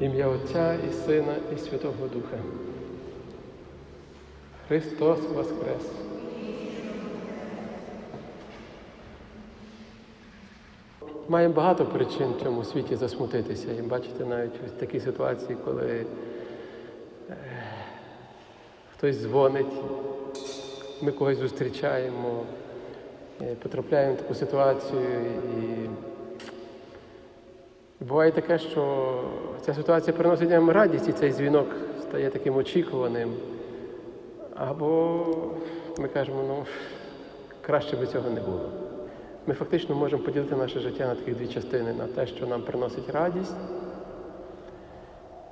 Ім'я Отця і Сина, і Святого Духа. Христос Воскрес! Маємо багато причин в цьому світі засмутитися. І бачите навіть ось такі ситуації, коли е, хтось дзвонить, ми когось зустрічаємо, е, потрапляємо в таку ситуацію і Буває таке, що ця ситуація приносить нам радість, і цей дзвінок стає таким очікуваним. Або ми кажемо, ну краще би цього не було. Ми фактично можемо поділити наше життя на такі дві частини: на те, що нам приносить радість,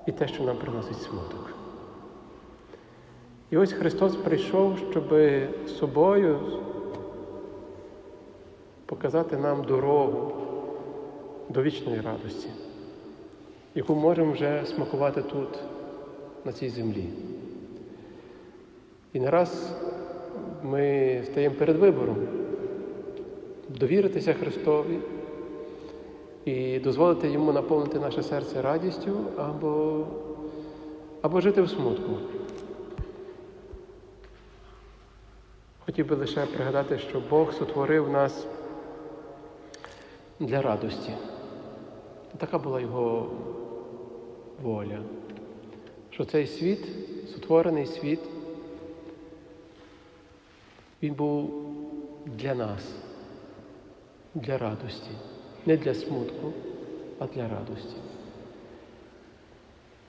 і те, що нам приносить смуток. І ось Христос прийшов, щоб собою показати нам дорогу до вічної радості, яку можемо вже смакувати тут, на цій землі. І не раз ми стаємо перед вибором довіритися Христові і дозволити йому наповнити наше серце радістю або, або жити в смутку. Хотів би лише пригадати, що Бог сотворив нас для радості. Така була його воля, що цей світ, сотворений світ, він був для нас, для радості, не для смутку, а для радості.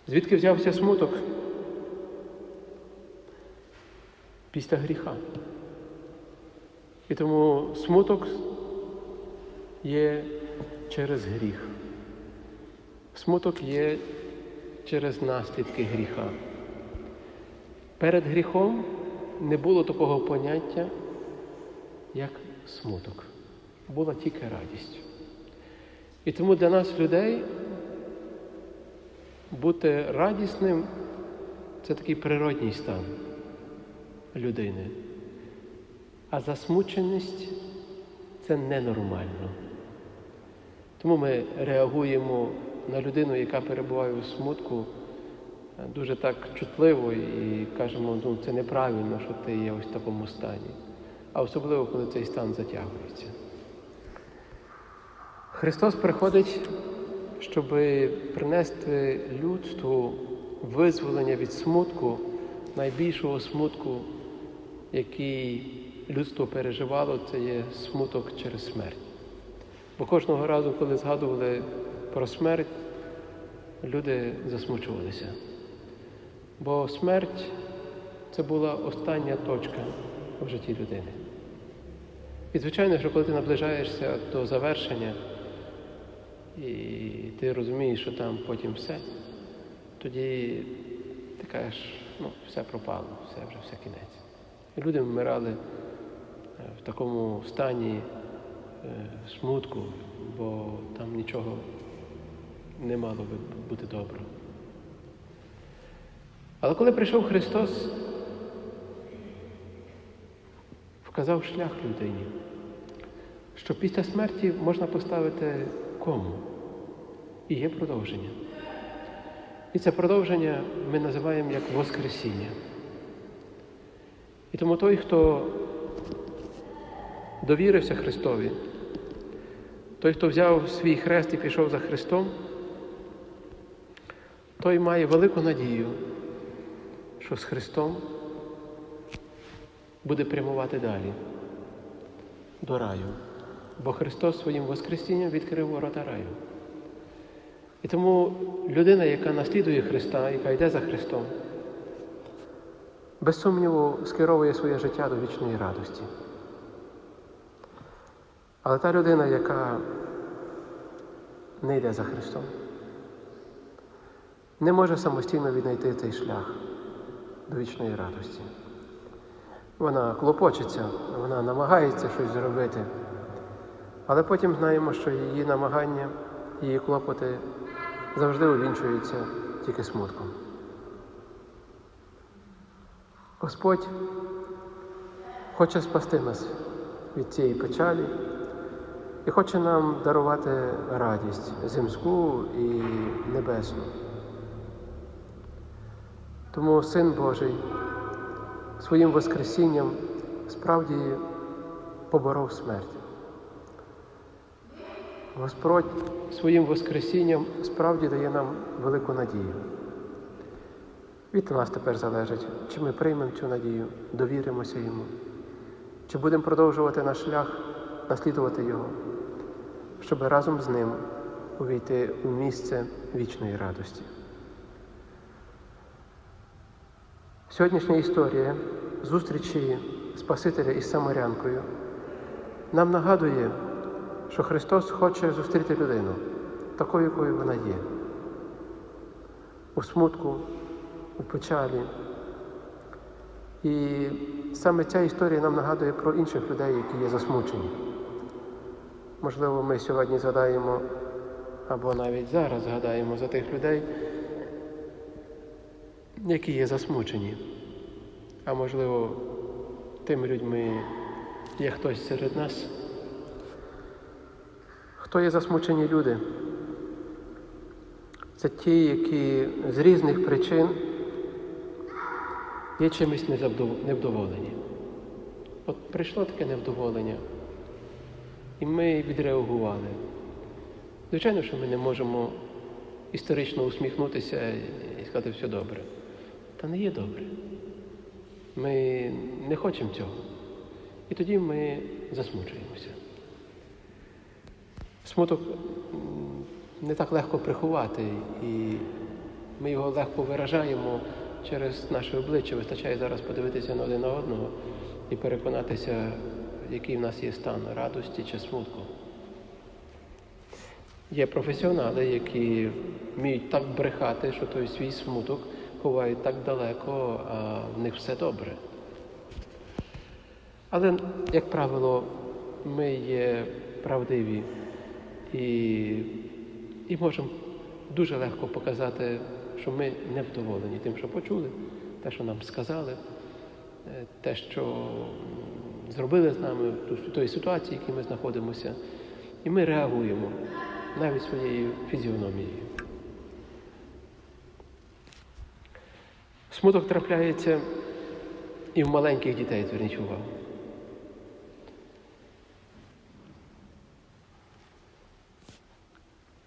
Звідки взявся смуток? Після гріха. І тому смуток є через гріх. Смуток є через наслідки гріха. Перед гріхом не було такого поняття, як смуток. Була тільки радість. І тому для нас, людей, бути радісним це такий природній стан людини. А засмученість це ненормально. Тому ми реагуємо на людину, яка перебуває у смутку, дуже так чутливо і кажемо, ну це неправильно, що ти є ось в такому стані. А особливо, коли цей стан затягується. Христос приходить, щоб принести людству визволення від смутку, найбільшого смутку, який людство переживало, це є смуток через смерть. Бо кожного разу, коли згадували про смерть, люди засмучувалися. Бо смерть це була остання точка в житті людини. І, звичайно, що коли ти наближаєшся до завершення, і ти розумієш, що там потім все, тоді ти кажеш, ну, все пропало, все вже все кінець. І люди вмирали в такому стані смутку, бо там нічого не мало би бути добре. Але коли прийшов Христос, вказав шлях людині, що після смерті можна поставити кому. І є продовження. І це продовження ми називаємо як Воскресіння. І тому той, хто довірився Христові, той, хто взяв свій хрест і пішов за Христом, той має велику надію, що з Христом буде прямувати далі до раю. Бо Христос своїм Воскресінням відкрив ворота раю. І тому людина, яка наслідує Христа, яка йде за Христом, без сумніву скеровує своє життя до вічної радості. Але та людина, яка не йде за Христом, не може самостійно віднайти цей шлях до вічної радості. Вона клопочеться, вона намагається щось зробити, але потім знаємо, що її намагання, її клопоти завжди увінчуються тільки смутком. Господь хоче спасти нас від цієї печалі і хоче нам дарувати радість земську і небесну. Тому Син Божий своїм Воскресінням справді поборов смерть. Господь своїм Воскресінням справді дає нам велику надію. Від нас тепер залежить, чи ми приймемо цю надію, довіримося йому, чи будемо продовжувати наш шлях, наслідувати Його, щоб разом з ним увійти у місце вічної радості. Сьогоднішня історія зустрічі Спасителя із Самарянкою нам нагадує, що Христос хоче зустріти людину такою, якою вона є, у смутку, у печалі. І саме ця історія нам нагадує про інших людей, які є засмучені. Можливо, ми сьогодні згадаємо, або навіть зараз згадаємо за тих людей, які є засмучені. А можливо, тими людьми є хтось серед нас. Хто є засмучені люди? Це ті, які з різних причин є чимось невдоволені. От прийшло таке невдоволення, і ми відреагували. Звичайно, що ми не можемо історично усміхнутися і сказати все добре. Та не є добре. Ми не хочемо цього. І тоді ми засмучуємося. Смуток не так легко приховати, і ми його легко виражаємо через наше обличчя. Вистачає зараз подивитися на один на одного і переконатися, який в нас є стан радості чи смутку. Є професіонали, які вміють так брехати, що той свій смуток ховають так далеко, а в них все добре. Але, як правило, ми є правдиві і, і можемо дуже легко показати, що ми не вдоволені тим, що почули, те, що нам сказали, е, те, що зробили з нами в той ситуації, в якій ми знаходимося. І ми реагуємо навіть своєю фізіономією. Смуток трапляється і в маленьких дітей, зверніть увагу.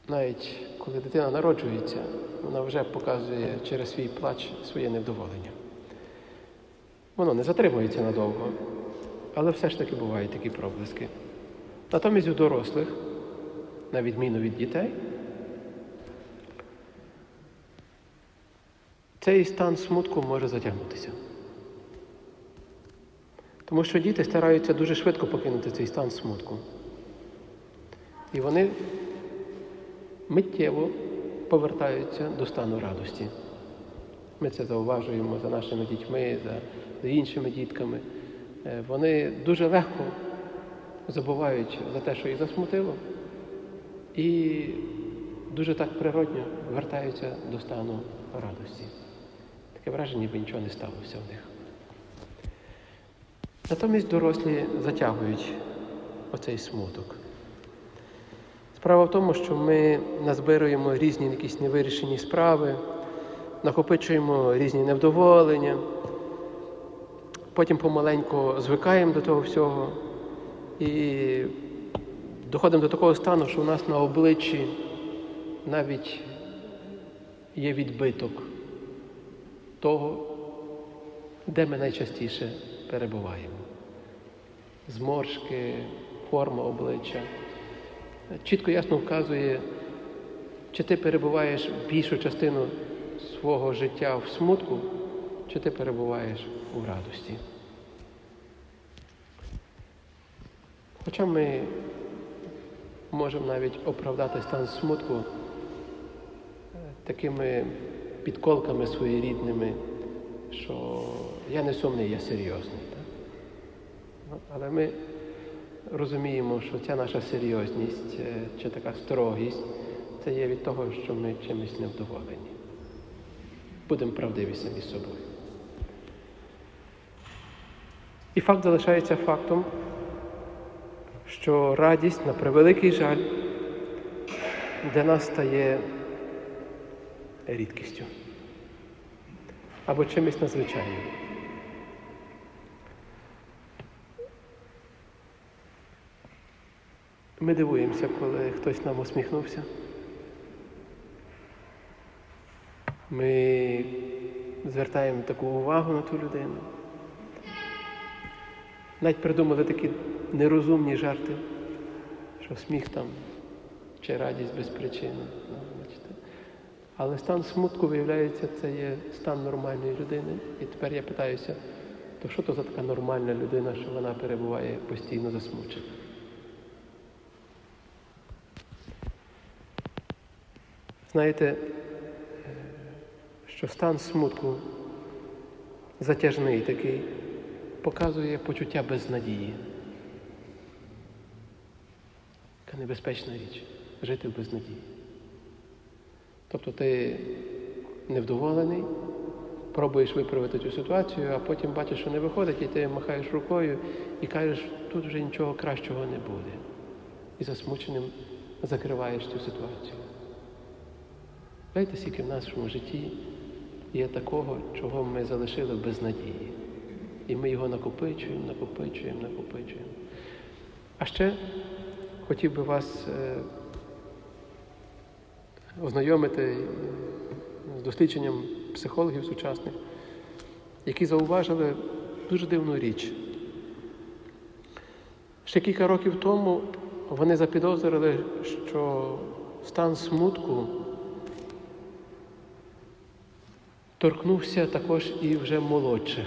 Навіть коли дитина народжується, вона вже показує через свій плач своє невдоволення. Воно не затримується надовго, але все ж таки бувають такі проблиски. Натомість у дорослих, на відміну від дітей, цей стан смутку може затягнутися. Тому що діти стараються дуже швидко покинути цей стан смутку. І вони миттєво повертаються до стану радості. Ми це зауважуємо за нашими дітьми, за, за іншими дітками. Е, Вони дуже легко забувають за те, що їх засмутило, і дуже так природньо вертаються до стану радості. Таке враження, ніби нічого не сталося в них. Натомість дорослі затягують оцей смуток. Справа в тому, що ми назбируємо різні якісь невирішені справи, накопичуємо різні невдоволення, потім помаленьку звикаємо до того всього і доходимо до такого стану, що у нас на обличчі навіть є відбиток того, де ми найчастіше перебуваємо. Зморшки, форма обличчя чітко ясно вказує, чи ти перебуваєш більшу частину свого життя в смутку, чи ти перебуваєш у радості. Хоча ми можемо навіть оправдати стан смутку е, такими підколками своєрідними, що я не сумний, я серйозний. Так? Але ми розуміємо, що ця наша серйозність е, чи така строгість це є від того, що ми чимось невдоволені. Будемо правдиві самі з собою. І факт залишається фактом, що радість на превеликий жаль для нас стає рідкістю. або чимось надзвичайним. Ми дивуємося, коли хтось нам усміхнувся. Ми звертаємо таку увагу на ту людину. Навіть придумали такі нерозумні жарти, що сміх там чи радість без причини. Але стан смутку, виявляється, це є стан нормальної людини. І тепер я питаюся, то що то за така нормальна людина, що вона перебуває постійно засмучена? Знаєте, е, що стан смутку затяжний такий показує почуття безнадії. Яка небезпечна річ жити в безнадії. Тобто ти невдоволений, пробуєш виправити цю ситуацію, а потім бачиш, що не виходить, і ти махаєш рукою і кажеш, тут вже нічого кращого не буде. І засмученим закриваєш цю ситуацію. Знаєте, скільки в нашому житті є такого, чого ми залишили без надії. І ми його накопичуємо, накопичуємо, накопичуємо. А ще хотів би вас е, ознайомити з дослідженням психологів сучасних, які зауважили дуже дивну річ. Ще кілька років тому вони запідозрили, що стан смутку торкнувся також і вже молодших,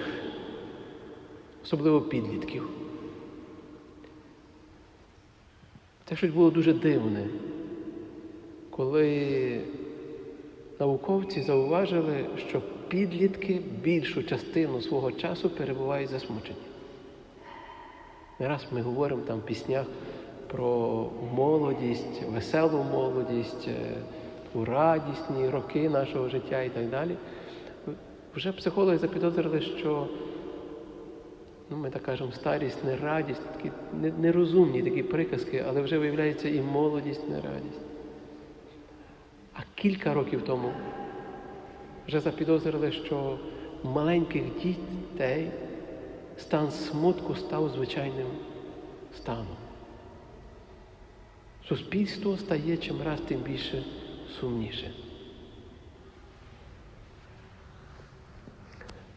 особливо підлітків. Це щось було дуже дивне, коли науковці зауважили, що підлітки більшу частину свого часу перебувають засмучені. Не раз ми говоримо там в піснях про молодість, веселу молодість, е, радісні роки нашого життя і так далі. Вже психологи запідозрили, що ну, ми так кажемо, старість, не радість, такі нерозумні такі приказки, але вже виявляється і молодість, не радість. Кілька років тому вже запідозрили, що маленьких дітей стан смутку став звичайним станом. Суспільство стає чим раз тим більше сумніше.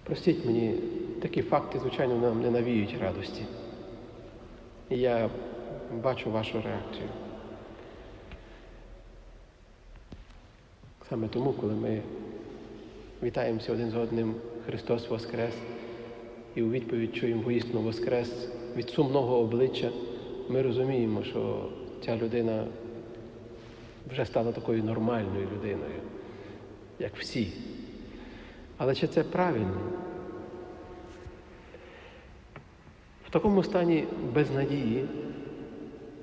Простіть мені, такі факти, звичайно, нам не навіють радості. І я бачу вашу реакцію. Саме тому, коли ми вітаємося один з одним Христос Воскрес і у відповідь чуємо воістину Воскрес від сумного обличчя, ми розуміємо, що ця людина вже стала такою нормальною людиною, як всі. Але чи це правильно? В такому стані безнадії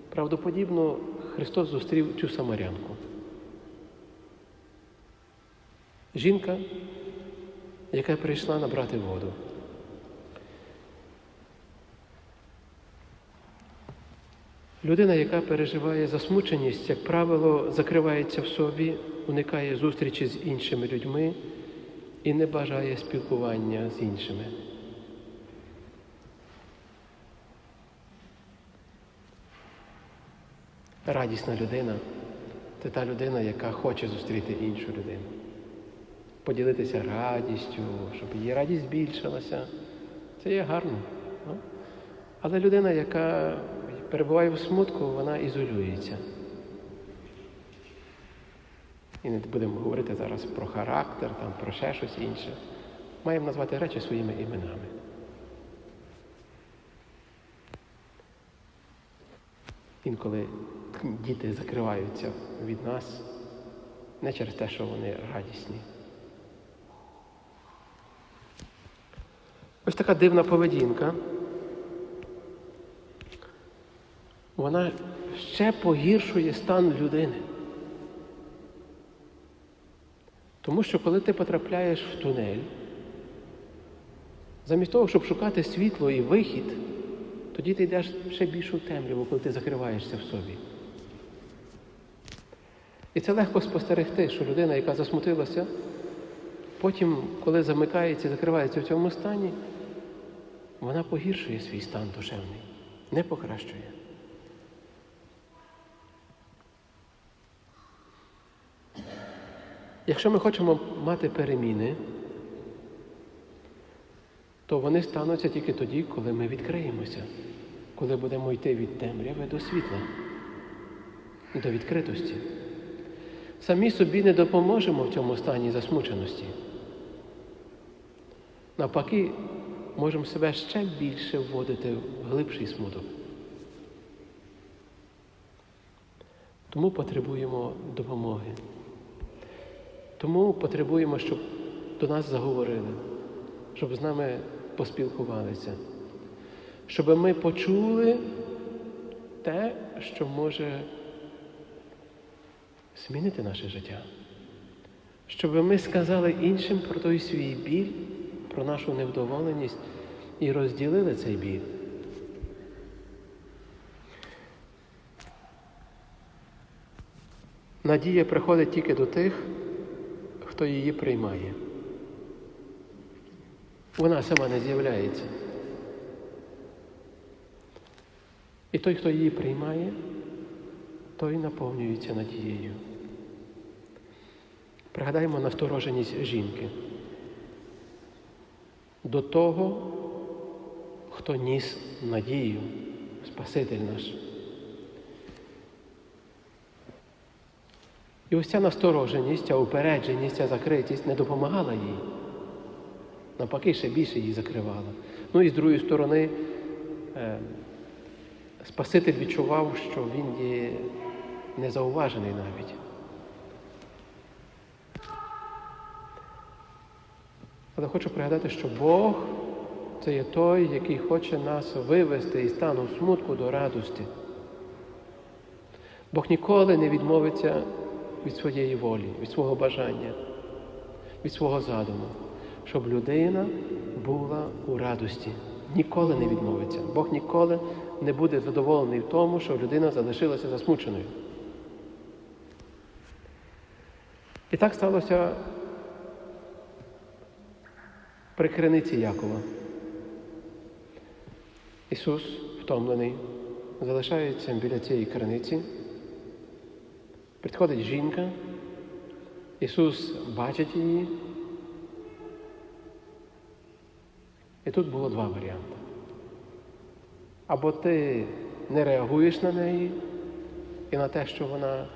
правдоподібно Христос зустрів цю самарянку. Жінка, яка прийшла набрати воду. Людина, яка переживає засмученість, як правило, закривається в собі, уникає зустрічі з іншими людьми і не бажає спілкування з іншими. Радісна людина це та людина, яка хоче зустріти іншу людину, поділитися радістю, щоб її радість збільшилася. Це є гарно. Ну? Але людина, яка перебуває в смутку, вона ізолюється. І не будемо говорити зараз про характер, там, про ще щось інше. Маємо назвати речі своїми іменами. Інколи діти закриваються від нас не через те, що вони радісні. Ось така дивна поведінка. Вона ще погіршує стан людини. Тому що коли ти потрапляєш в тунель, замість того, щоб шукати світло і вихід, тоді ти йдеш ще більшу темряву, коли ти закриваєшся в собі. І це легко спостерегти, що людина, яка засмутилася, потім, коли замикається і закривається в цьому стані, вона погіршує свій стан душевний, не покращує. Якщо ми хочемо мати переміни, то вони стануться тільки тоді, коли ми відкриємося, коли будемо йти від темряви до світла, до відкритості. Самі собі не допоможемо в цьому стані засмученості. Навпаки, можемо себе ще більше вводити в глибший смуток. Тому потребуємо допомоги. Тому потребуємо, щоб до нас заговорили, щоб з нами поспілкувалися, щоб ми почули те, що може змінити наше життя. Щоб ми сказали іншим про той свій біль, про нашу невдоволеність і розділили цей біль. Надія приходить тільки до тих, хто її приймає. Вона сама не з'являється. І той, хто її приймає, той наповнюється надією. Пригадаймо настороженість жінки до того, хто ніс надію, Спаситель наш. І ось ця настороженість, ця упередженість, ця закритість не допомагала їй. Навпаки, ще більше її закривала. Ну і з другої сторони, е, Спаситель відчував, що він є незауважений навіть. Але хочу пригадати, що Бог це є той, який хоче нас вивести із стану смутку до радості. Бог ніколи не відмовиться від своєї волі, від свого бажання, від свого задуму, щоб людина була у радості. Ніколи не відмовиться. Бог ніколи не буде задоволений в тому, що людина залишилася засмученою. І так сталося при криниці Якова. Ісус, втомлений, залишається біля цієї криниці. Підходить жінка, Ісус бачить її. І тут було два варіанти. Або ти не реагуєш на неї і на те, що вона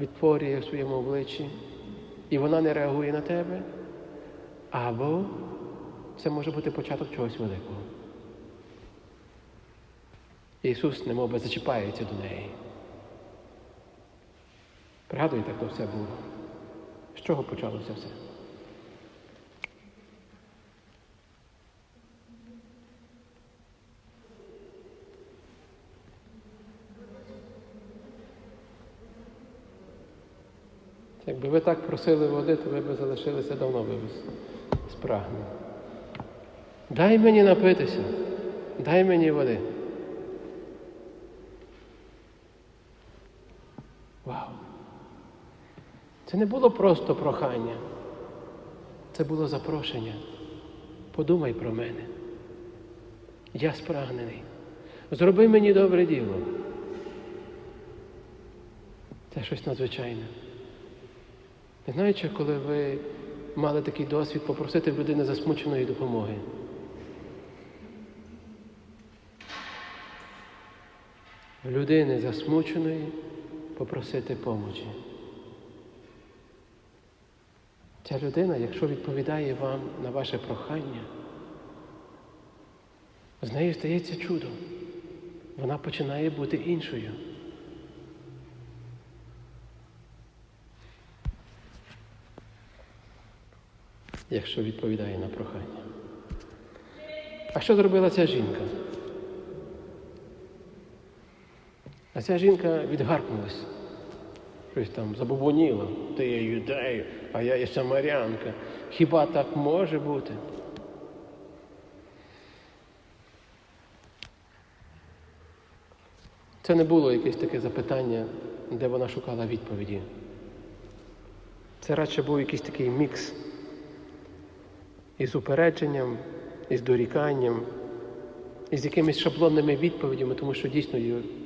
відтворює в своєму обличчі, і вона не реагує на тебе, або це може бути початок чогось великого. Ісус немов би зачіпається до неї. Пригадуєте, як то все було? З чого почалося все? Якби ви так просили води, то ви б залишилися давно би спрагнені. Дай мені напитися, дай мені води. Вау! Це не було просто прохання, це було запрошення. Подумай про мене. Я спрагнений. Зроби мені добре діло. Це щось надзвичайне. Не знаючи, коли ви мали такий досвід попросити в людини засмученої допомоги. Людини засмученої попросити помочі. Ця людина, якщо відповідає вам на ваше прохання, з нею стається чудо. Вона починає бути іншою. Якщо відповідає на прохання. А що зробила ця жінка? А ця жінка відгаркнулась. Щось там забубоніла. Ти є юдею, а я є самарянка. Хіба так може бути? Це не було якесь таке запитання, де вона шукала відповіді. Це радше був якийсь такий мікс із упередженням, із доріканням, із якимись шаблонними відповідями, тому що дійсно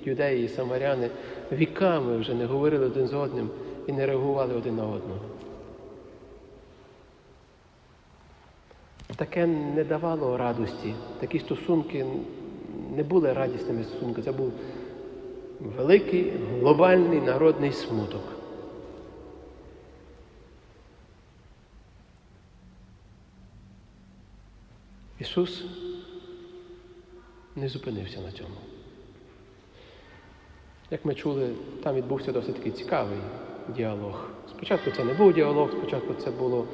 юдеї і самаряни віками вже не говорили один з одним і не реагували один на одного. Таке не давало радості. Такі стосунки не були радісними стосунками. Це був великий глобальний народний смуток. Ісус не зупинився на цьому. Як ми чули, там відбувся досить такий цікавий діалог. Спочатку це не був діалог, спочатку це було,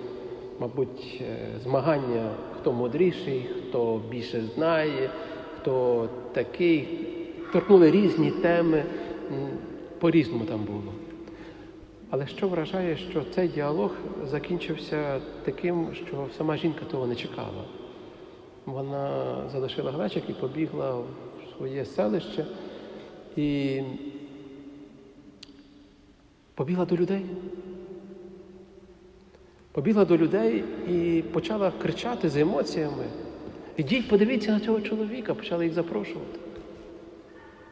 мабуть, е, змагання, хто мудріший, хто більше знає, хто такий. Торкнули різні теми, по-різному там було. Але що вражає, що цей діалог закінчився таким, що сама жінка того не чекала. Вона залишила глечик і побігла в своє селище і побігла до людей. Побігла до людей і почала кричати з емоціями. Ідіть, подивіться на цього чоловіка, почала їх запрошувати.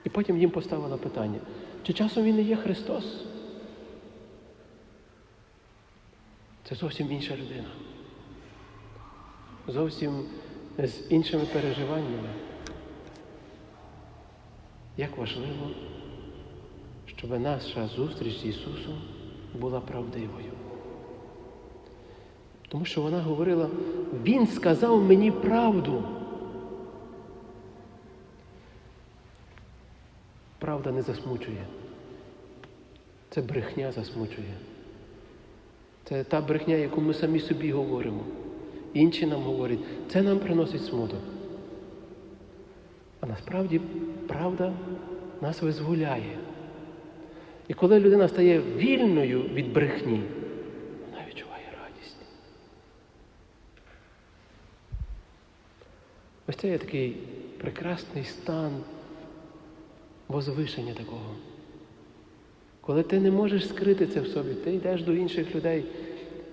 І потім їм поставила питання, чи часом він не є Христос? Це зовсім інша людина. Зовсім з іншими переживаннями. Як важливо, щоб наша зустріч з Ісусом була правдивою. Тому що вона говорила, Він сказав мені правду. Правда не засмучує. Це брехня засмучує. Це та брехня, яку ми самі собі говоримо. Інші нам говорять, це нам приносить смуток. А насправді правда нас визволяє. І коли людина стає вільною від брехні, вона відчуває радість. Ось це є такий прекрасний стан возвишення такого. Коли ти не можеш скрити це в собі, ти йдеш до інших людей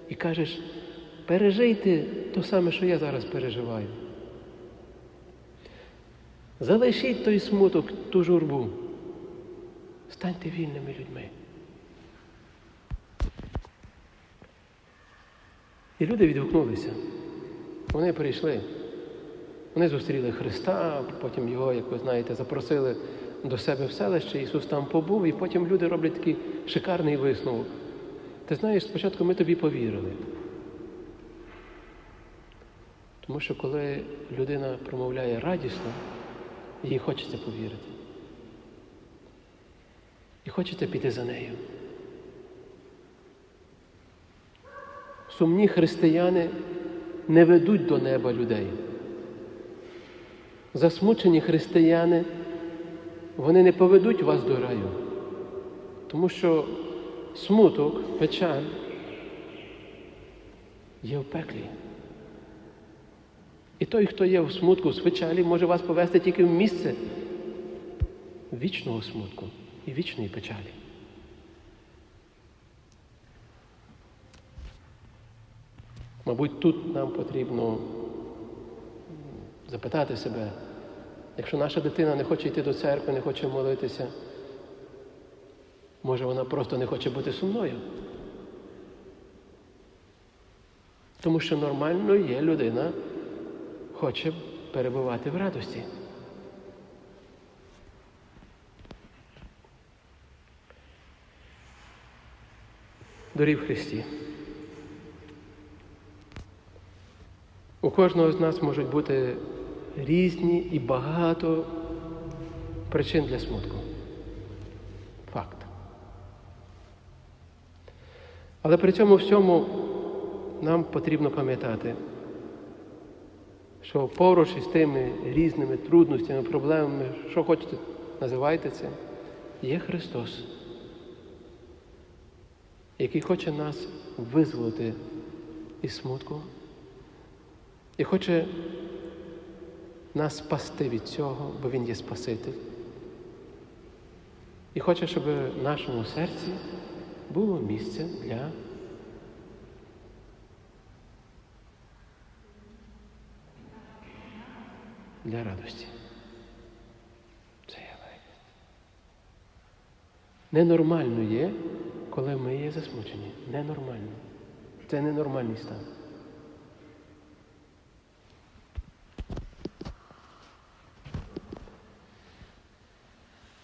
і кажеш, пережийте те саме, що я зараз переживаю. Залишіть той смуток, ту журбу. Станьте вільними людьми. І люди відгукнулися. Вони прийшли. Вони зустріли Христа, потім його, як ви знаєте, запросили до себе в селище, Ісус там побув, і потім люди роблять такий шикарний висновок. Ти знаєш, спочатку ми тобі повірили. Тому що коли людина промовляє радісно, їй хочеться повірити. І хочеться піти за нею. Сумні християни не ведуть до неба людей. Засмучені християни, вони не поведуть вас до раю. Тому що смуток, печаль є в пеклі. І той, хто є в смутку, в печалі, може вас повести тільки в місце вічного смутку і вічної печалі. Мабуть, тут нам потрібно запитати себе, якщо наша дитина не хоче йти до церкви, не хоче молитися, може вона просто не хоче бути сумною? Тому що нормально є людина, хоче перебувати в радості. Дорі в Христі. У кожного з нас можуть бути різні і багато причин для смутку. Факт. Але при цьому всьому нам потрібно пам'ятати, що поруч із тими різними трудностями, проблемами, що хочете, називайте це, є Христос, який хоче нас визволити із смутку і хоче нас спасти від цього, бо Він є Спаситель. І хоче, щоб в нашому серці було місце для для радості. Це є легкість. Ненормально є, коли ми є засмучені. Ненормально. Це ненормальний стан.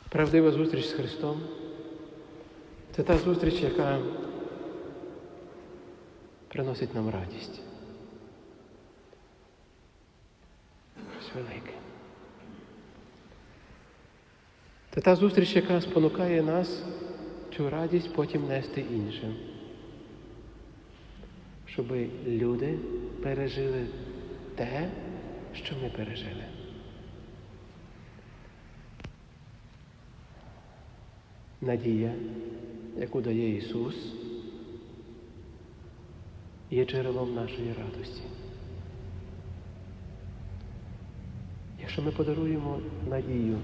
Правдива зустріч з Христом це та зустріч, яка приносить нам радість. Велике. Це та зустріч, яка спонукає нас цю радість потім нести іншим. Щоб люди пережили те, що ми пережили. Надія, яку дає Ісус, є джерелом нашої радості. Якщо ми подаруємо надію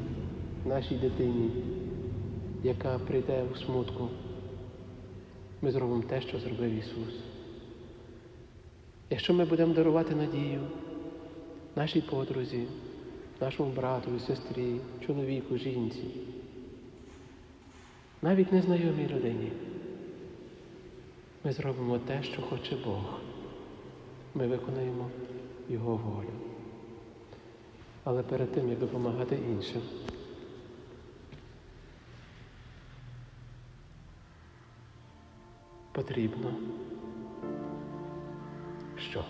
нашій дитині, яка прийде у смутку, ми зробимо те, що зробив Ісус. Якщо ми будемо дарувати надію нашій подрузі, нашому брату, сестрі, чоловіку, жінці, навіть незнайомій людині, ми зробимо те, що хоче Бог. Ми виконаємо Його волю. Але перед тим, як допомагати іншим, потрібно що?